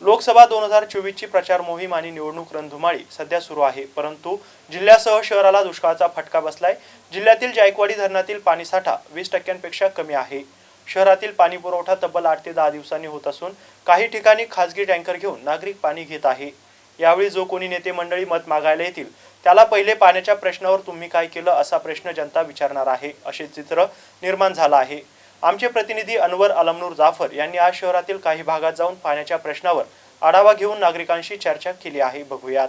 लोकसभा दोन हजार चोवीसची प्रचार मोहीम आणि निवडणूक रणधुमाळी सध्या सुरू आहे. परंतु जिल्ह्यासह शहराला दुष्काळाचा फटका बसलाय. जिल्ह्यातील जायकवाडी धरणातील पाणीसाठा वीस टक्क्यांपेक्षा कमी आहे. शहरातील पाणी पुरवठा तब्बल आठ ते दहा दिवसांनी होत असून काही ठिकाणी खासगी टँकर घेऊन नागरिक पाणी घेत आहे. यावेळी जो कोणी नेते मंडळी मत मागायला येतील त्याला पहिले पाण्याच्या प्रश्नावर तुम्ही काय केलं असा प्रश्न जनता विचारणार आहे असे चित्र निर्माण झालं आहे. आमचे प्रतिनिधी अनवर अलमनूर जाफर यांनी आज शहरातील काही भागात जाऊन पाण्याच्या प्रश्नावर आढावा घेऊन नागरिकांशी चर्चा केली आहे. बघूयात.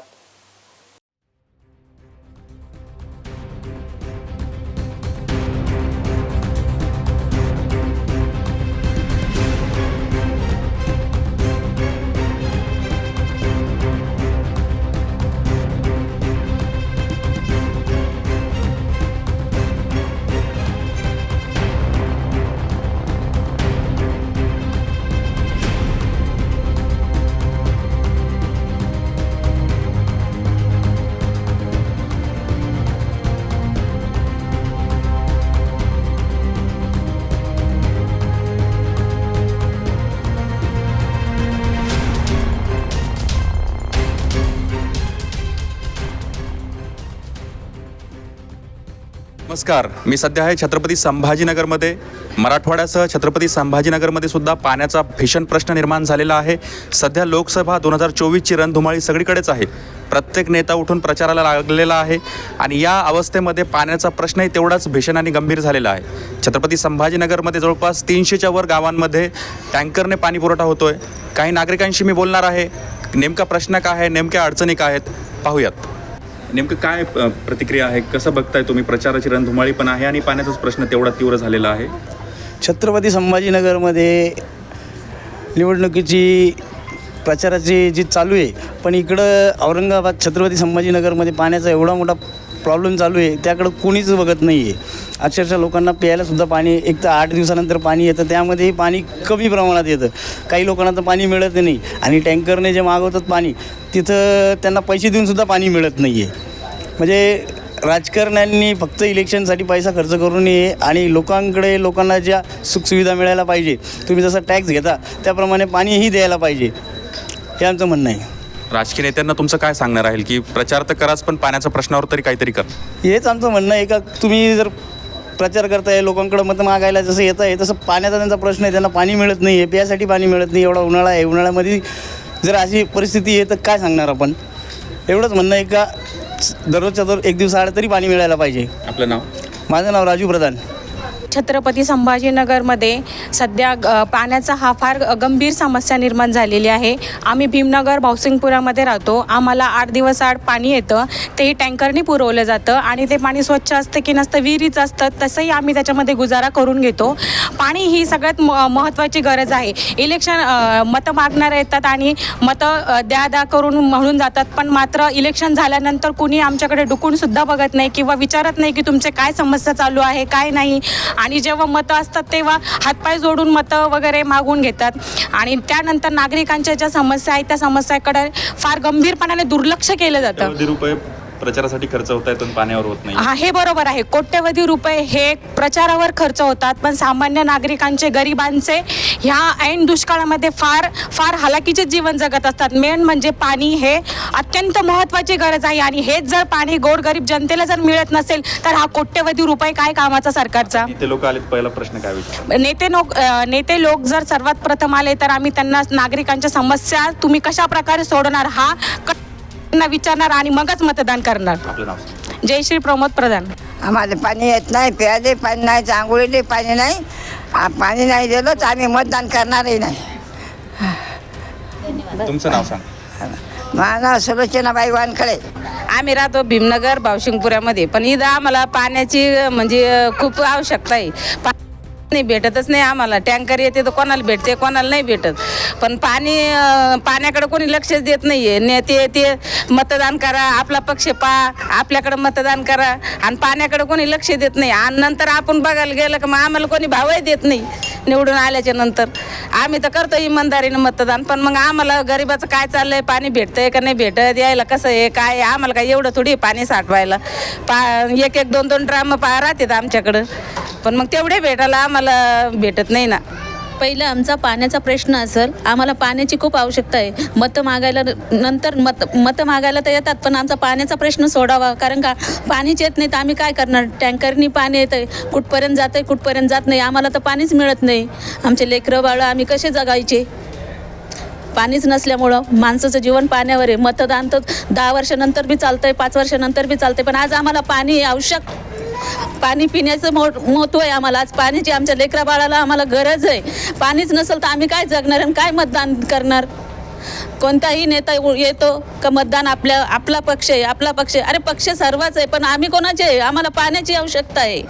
नमस्कार. मी सध्या आहे छत्रपती संभाजीनगरमध्ये. मराठवाड्यासह छत्रपती संभाजीनगरमध्ये सुद्धा पाण्याचा भीषण प्रश्न निर्माण झालेला आहे. सध्या लोकसभा दोन हजार चोवीसची रणधुमाळी सगळीकडेच आहे. प्रत्येक नेता उठून प्रचाराला लागलेला आहे आणि या अवस्थेमध्ये पाण्याचा प्रश्नही तेवढाच भीषण आणि गंभीर झालेला आहे. छत्रपती संभाजीनगरमध्ये जवळपास तीनशेच्या वर गावांमध्ये टँकरने पाणी पुरवठा होतोय. काही नागरिकांशी मी बोलणार आहे. नेमका प्रश्न काय आहे? नेमक्या अडचणी काय आहेत? पाहूयात. नेमकं काय प्रतिक्रिया आहे? कसं बघताय तुम्ही? प्रचाराची रणधुमाळी पण आहे आणि पाण्याचाच प्रश्न तेवढा तीव्र झालेला आहे. छत्रपती संभाजीनगरमध्ये निवडणुकीची प्रचाराची जी चालू आहे पण इकडं औरंगाबाद छत्रपती संभाजीनगरमध्ये पाण्याचा एवढा मोठा प्रॉब्लेम चालू आहे त्याकडं कोणीच बघत नाही आहे अक्षरशः लोकांना प्यायलासुद्धा पाणी एक तर आठ दिवसानंतर पाणी येतं त्यामध्येही पाणी कमी प्रमाणात येतं. काही लोकांना तर पाणी मिळत नाही आणि टँकरने जे मागवतात पाणी तिथं त्यांना पैसे देऊनसुद्धा पाणी मिळत नाही आहे म्हणजे राजकारण्यांनी फक्त इलेक्शनसाठी पैसा खर्च करू नये आणि लोकांकडे लोकांना ज्या सुखसुविधा मिळायला पाहिजे तुम्ही जसं टॅक्स घेता त्याप्रमाणे पाणीही द्यायला पाहिजे. हे आमचं म्हणणं आहे. राजकीय नेत्यांना तुमचं काय सांगणार आहे की प्रचार तर कराच पण पाण्याच्या प्रश्नावर तरी काहीतरी कर. हेच आमचं म्हणणं आहे का तुम्ही जर प्रचार करताय लोकांकडे मतं मागायला जसं येत आहे तसं पाण्याचा त्यांचा प्रश्न आहे त्यांना पाणी मिळत नाही आहे प्यासाठी पाणी मिळत नाही एवढा उन्हाळा आहे उन्हाळ्यामध्ये जर अशी परिस्थिती आहे तर काय सांगणार आपण? एवढंच म्हणणं आहे का दररोजच्या दर एक दिवस आड तरी पाणी मिळायला पाहिजे. आपलं नाव? माझं नाव राजू प्रधान. छत्रपती संभाजीनगरमध्ये सध्या पाण्याचा हा फार गंभीर समस्या निर्माण झालेली आहे. आम्ही भीमनगर भावसिंगपुरामध्ये राहतो. आम्हाला आठ दिवस आड पाणी येतं. तेही टँकरने पुरवलं जातं आणि ते पाणी स्वच्छ असतं की नसतं विहिरीच असतं तसंही आम्ही त्याच्यामध्ये गुजारा करून घेतो. पाणी ही सगळ्यात म महत्त्वाची गरज आहे. इलेक्शन मतं मागणारे येतात आणि मतं द्या द्या करून म्हणून जातात. पण मात्र इलेक्शन झाल्यानंतर कुणी आमच्याकडे डुकूनसुद्धा बघत नाही किंवा विचारत नाही की तुमचे काय समस्या चालू आहे काय नाही. आणि जेव्हा मतं असतात तेव्हा हातपाय जोडून मतं वगैरे मागून घेतात. आणि त्यानंतर नागरिकांच्या ज्या समस्या आहेत त्या समस्याकडे फार गंभीरपणाने दुर्लक्ष केलं जातं. प्रचारासाठी खर्च होत पण पाण्यावर होत नाही हा हे बरोबर आहे. कोट्यवधी रुपये हे प्रचारावर खर्च होतात पण सामान्य नागरिकांचे गरिबांचे ह्या ऐन दुष्काळामध्ये फार फार हालाकीचे जीवन जगत असतात. मेन म्हणजे पाणी हे अत्यंत महत्त्वाची गरज आहे आणि हेच जर पाणी गोरगरीब जनतेला जर मिळत नसेल तर हा कोट्यवधी रुपये काय कामाचा सरकारचा? ते लोक आलेत. पहिला प्रश्न काय विचार नेते लोक नेते लोक जर सर्वात प्रथम आले तर आम्ही त्यांना नागरिकांच्या समस्या तुम्ही कशा प्रकारे सोडवणार? हा क- त्यांना विचारणार आणि मगच मतदान करणार. आपलं नाव सांग. जय श्री प्रमोद प्रधान. आम्हाला पाणी येत नाही प्यायले पाणी नाही आंघोळीले पाणी नाही. आ, पाणी नाही दिलं तर आम्ही मतदान करणारही नाही. तुमचं नाव सांग. माझं नाव सुलोचनाबाई वानखळे. आम्ही राहतो भीमनगर भावशिंगपुऱ्यामध्ये पण इथं आम्हाला पाण्याची म्हणजे खूप आवश्यकता आहे. पा नाही भेटतच नाही आम्हाला. टँकर येते तर कोणाला भेटते कोणाला नाही भेटत. पण पाणी पाण्याकडे कोणी लक्षच देत नाही आहे नेते ते मतदान करा आपला पक्ष पा आपल्याकडं मतदान करा. आणि पाण्याकडे कोणी लक्ष देत नाही. आणि नंतर आपण बघायला गेलं का मग आम्हाला कोणी भावही देत नाही निवडून आल्याच्यानंतर. आम्ही तर करतो इमानदारीनं मतदान पण मग आम्हाला गरिबाचं काय चाललंय? पाणी भेटतंय का नाही भेटत? यायला कसं आहे? काय आम्हाला काय एवढं थोडी पाणी साठवायला. पा एक एक दोन दोन ड्राम पा राहतात आमच्याकडं. पण मग तेवढे भेटायला आम्हाला भेटत नाही ना. पहिलं आमचा पाण्याचा प्रश्न असेल आम्हाला पाण्याची खूप आवश्यकता आहे. मतं मागायला नंतर मत मतं मागायला तर येतात पण आमचा पाण्याचा प्रश्न सोडावा. कारण का पाणीच येत नाही तर आम्ही काय करणार? टँकरनी पाणी येतं आहे कुठपर्यंत जातं आहे कुठपर्यंत जात नाही आम्हाला तर पाणीच मिळत नाही. आमचे लेकरं बाळं आम्ही कसे जगायचे? पाणीच नसल्यामुळं माणसाचं जीवन पाण्यावर आहे. मतदान तर दहा वर्षानंतर बी चालतंय पाच वर्षानंतर बी चालतंय पण आज आम्हाला पाणी आवश्यक पाणी पिण्याचं मो महत्त्व आहे आम्हाला. आज पाण्याची आमच्या लेकरा बाळाला आम्हाला गरज आहे पाणीच नसेल तर आम्ही काय जगणार आणि काय मतदान करणार? कोणताही नेता येतो का मतदान आपल्या आपला पक्ष आहे आपला पक्ष आहे. अरे पक्ष सर्वच आहे पण आम्ही कोणाचे आहे? आम्हाला पाण्याची आवश्यकता आहे.